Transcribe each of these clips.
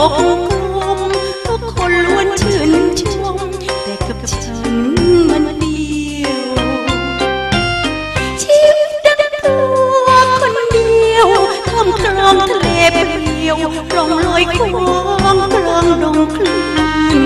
กกลมทุกคนล้วนชื่นชม แต่กับฉันมันเดียว ชีวิตดังตัวคนเดียวท่ามกลางทะเลเปลี่ยวร่องลอยควางกลาง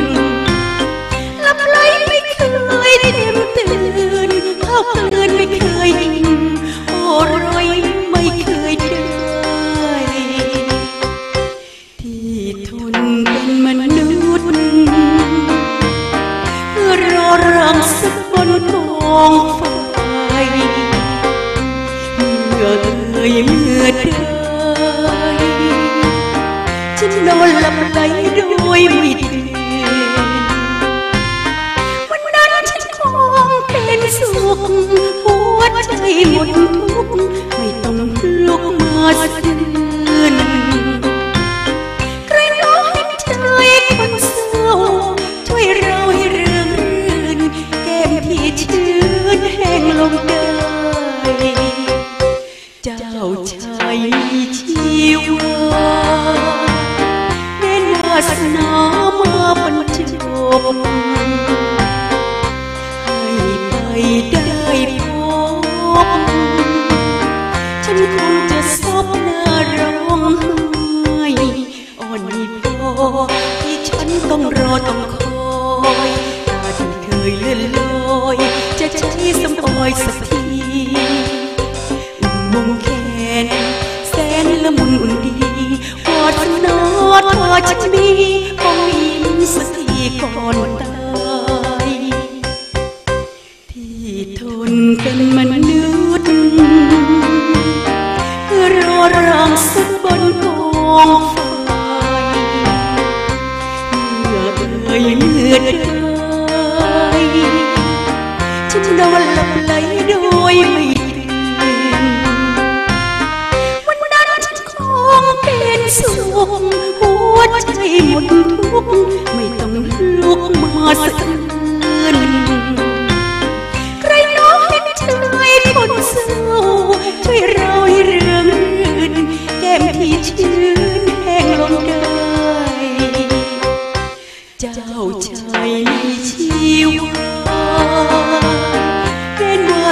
con mưa người mưa đời chân đôi lầm lấy đôi mịt แห้งลงได้ เจ้าชายมีชีวาเน้นวาสนามาบรรจบให้ไปได้พบ ฉันคงจะซบหน้าร้องไห้อ่อนนี้พอที่ฉันต้องรอต้องคอยตาที่เคยเลื่อนลอย จะใช้สมป อยสักทีมุมแขนแสนละมุนอุ่นดีวาสนาถ้าฉันมีคงยิ้มสักทีก่อนตายที่ทนเป็นมนุษย์เพื่อรอรังสักบนกองไฟเมื่อเอ่ยเมื่อใด đâu lấp lấy đôi mình Muốn đắt con kênh xuống Hút chảy một thuốc Mày tổng lúc mà sợ.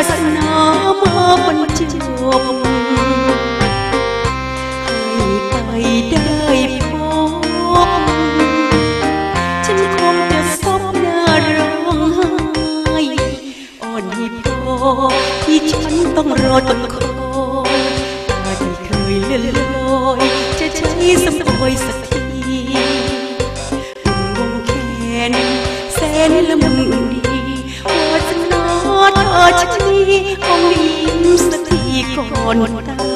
นวาสนามาบรรจบให้ไปได้พบฉันคงจะซบหน้าร้องไห้อ่อนให้พอที่ฉันต้องรอต้องคอยตาที่เคยเลื่อนลอยจะใช้สมปอยสักทีวงแขนแสนละมุนดี ชนีคงยิ้มสักทีก่อนตาย